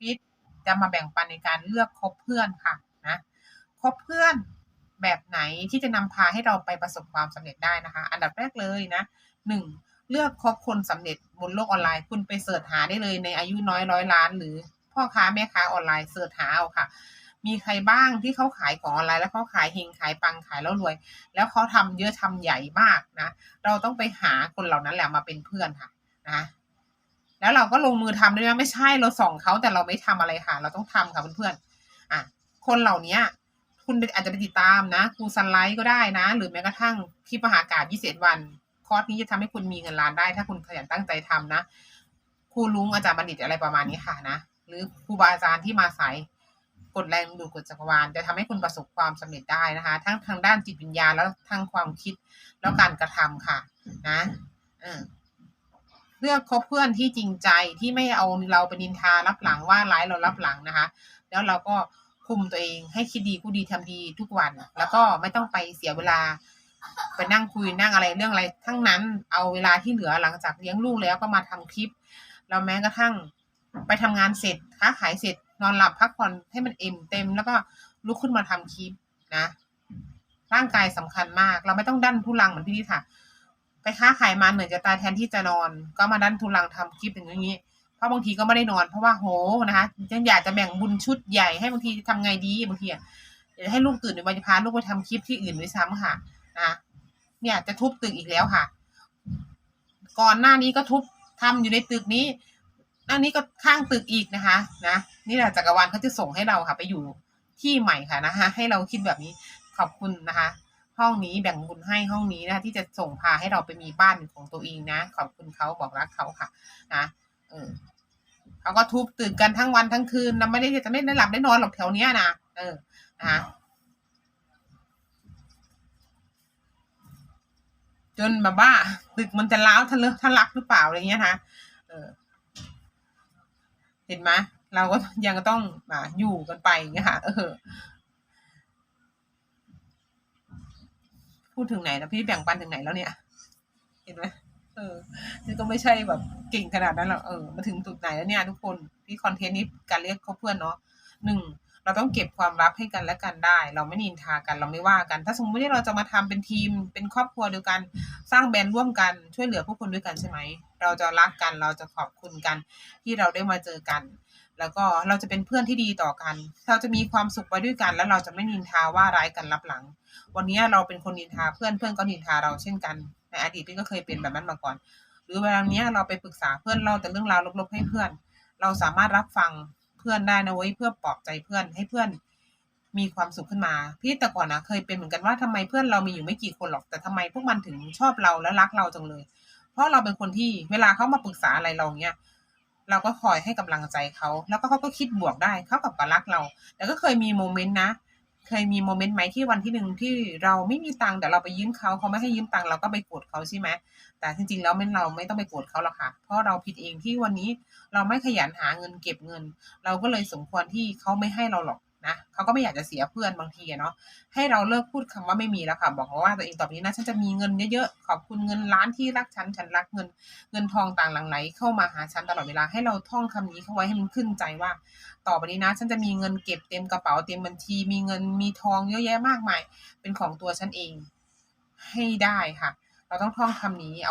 พีทจะมาแบ่งปันในการเลือกคบเพื่อนค่ะนะคบเพื่อนแบบไหนที่จะนำพาให้เราไปประสบความสำเร็จได้นะคะ อันดับแรกเลยนะหนึ่งเลือกคบคนสำเร็จบนโลกออนไลน์ คุณไปเสิร์ชหาได้เลยในอายุน้อยร้อยล้าน หรือพ่อค้าแม่ค้าออนไลน์เสิร์ชหาเอาค่ะ มีใครบ้างที่เขาขายของออนไลน์แล้วเขาขายเฮงขายปังขายแล้วรวย แล้วเขาทำเยอะทำใหญ่มากนะ เราต้องไปหาคนเหล่านั้นแหละมาเป็นเพื่อนค่ะนะ แล้วเราก็ลงมือทำด้วยนะไม่ใช่เราส่องเขาแต่เราไม่ทำอะไรค่ะ เราต้องทำค่ะเพื่อนๆอะคนเหล่านี้คุณอาจจะไปติดตามนะครูสไลด์ก็ได้นะ หรือแม้กระทั่งคลิปมหากาบ21 วัน คอร์สนี้จะทำให้คุณมีเงินล้านได้ ถ้าคุณขยันตั้งใจทำนะครูลุงอาจารย์บัณฑิตอะไรประมาณนี้ค่ะนะหรือครูบาอาจารย์ที่มาสายกดแรงดูดกดจักรวาลจะทำให้คุณประสบความสำเร็จได้นะคะ ทั้งทางด้านจิตวิญญาณแล้วทางความคิดแล้วการกระทำค่ะ นะ เออ เลือกคบเพื่อนที่จริงใจที่ไม่เอาเราไปนินทารับหลังว่าร้ายเรารับหลังนะคะ แล้วเราก็คุมตัวเองให้คิดดีกูดีทำดีทุกวัน แล้วก็ไม่ต้องไปเสียเวลาไปนั่งคุยนั่งอะไรเรื่องอะไร ทั้งนั้นเอาเวลาที่เหลือหลังจากเลี้ยงลูกแล้วก็มาทำคลิปแล้วแม้กระทั่งไปทำงานเสร็จค้าขายเสร็จนอนหลับพักผ่อนให้มันเอ็มเต็ม แล้วก็ลุกขึ้นมาทำคลิปนะ ร่างกายสำคัญมาก เราไม่ต้องดันทุลังเหมือนพี่นิดค่ะ ไปค้าขายมาเหนื่อยจะตายแทนที่จะนอน ก็มาดันทุลังทำคลิปอย่างนี้ เพราะบางทีก็ไม่ได้นอน เพราะว่าโหนะคะยังอยากจะแบ่งบุญชุดใหญ่ให้บางทีทำไงดีบางทีอะเดี๋ยวให้ลูกตื่นเดี๋ยวมันจะพาลูกไปทำคลิปที่อื่นด้วยซ้ำค่ะนะเนี่ยจะทุบตึกอีกแล้วค่ะ ก่อนหน้านี้ก็ทุบทำอยู่ในตึกนี้หน้านี้ก็ข้างตึกอีกนะคะ นะนี่แหละจักรวาลเขาจะส่งให้เราค่ะ ไปอยู่ที่ใหม่ค่ะนะคะให้เราคิดแบบนี้ขอบคุณนะคะ ห้องนี้แบ่งบุญให้ห้องนี้นะที่จะส่งพาให้เราไปมีบ้านของตัวเองนะ ขอบคุณเขาบอกรักเขาค่ะ นะเออเขาก็ทุบตื่นกันทั้งวันทั้งคืนนะไม่ได้จะไม่ได้หลับได้นอนหรอกแถวเนี้ยนะเออนะคะจนแบบว่าตึกมันจะล้าวทะเลอะทะลักหรือเปล่าอะไรเงี้ยนะเออ เห็นไหมเราก็ยังต้องออยู่กันไปอย่างเงี้ยค่ะ เออ พูดถึงไหนนะพี่แบ่งปันถึงไหนแล้วเนี่ย เห็นไหมเออนี่ก็ไม่ใช่แบบเก่งขนาดนั้นหรอกเออมาถึงจุดไหนแล้วเนี่ยทุกคนพี่คอนเทนต์นี้การเรียกเขาเพื่อนเนาะหนึ่งเราต้องเก็บความลับให้กันและกันได้ เราไม่นินทากันเราไม่ว่ากัน ถ้าสมมติว่าเราจะมาทำเป็นทีม เป็นครอบครัวเดียวกัน สร้างแบรนด์ร่วมกันช่วยเหลือผู้คนด้วยกันใช่ไหม เราจะรักกันเราจะขอบคุณกันที่เราได้มาเจอกัน แล้วก็เราจะเป็นเพื่อนที่ดีต่อกัน เราจะมีความสุขไปด้วยกัน แล้วเราจะไม่นินทาว่าร้ายกันรับหลัง วันนี้เราเป็นคนนินทาเพื่อนเพื่อนก็นินทาเราเช่นกันในอดีตพี่ก็เคยเป็นแบบนั้นมาก่อน หรือเวลาเนี้ยเราไปปรึกษาเพื่อนเราแต่เรื่องราวลบๆให้เพื่อน เราสามารถรับฟังเพื่อนได้นะเว้ยเพื่อปลอบใจเพื่อนให้เพื่อนมีความสุขขึ้นมา พี่แต่ก่อนนะเคยเป็นเหมือนกันว่าทำไมเพื่อนเรามีอยู่ไม่กี่คนหรอกแต่ทำไมพวกมันถึงชอบเราและรักเราจังเลย เพราะเราเป็นคนที่เวลาเขามาปรึกษาอะไรเราเนี้ย เราก็คอยให้กำลังใจเขาแล้วก็เขาก็คิดบวกได้เขากับก็รักเรา แต่ก็เคยมีโมเมนต์นะเคยมีโมเมนต์ไหมที่วันที่หนึ่งที่เราไม่มีตังค์แต่เราไปยืมเขาเขาไม่ให้ยืมตังค์เราก็ไปโกรธเขาใช่ไหมแต่จริงๆแล้วมันเราไม่ต้องไปโกรธเขาหรอกค่ะ เพราะเราผิดเองที่วันนี้เราไม่ขยันหาเงินเก็บเงิน เราก็เลยสมควรที่เขาไม่ให้เราหรอก นะเขาก็ไม่อยากจะเสียเพื่อนบางทีเนาะให้เราเลิกพูดคำว่าไม่มีแล้วค่ะบอกเขาว่าตัวเองต่อไปนี้นะฉันจะมีเงินเยอะๆขอบคุณเงินล้านที่รักฉันฉันรักเงิน เงินทองต่างหลั่งไหลเข้ามาหาฉันตลอดเวลาให้เราท่องคำนี้เข้าไว้ให้มันขึ้นใจว่า ต่อไปนี้นะ ฉันจะมีเงินเก็บเต็มกระเป๋าเต็มบัญชี มีเงินมีทองเยอะแยะมากมาย เป็นของตัวฉันเองให้ได้ค่ะ เราต้องท่องคำนี้เอา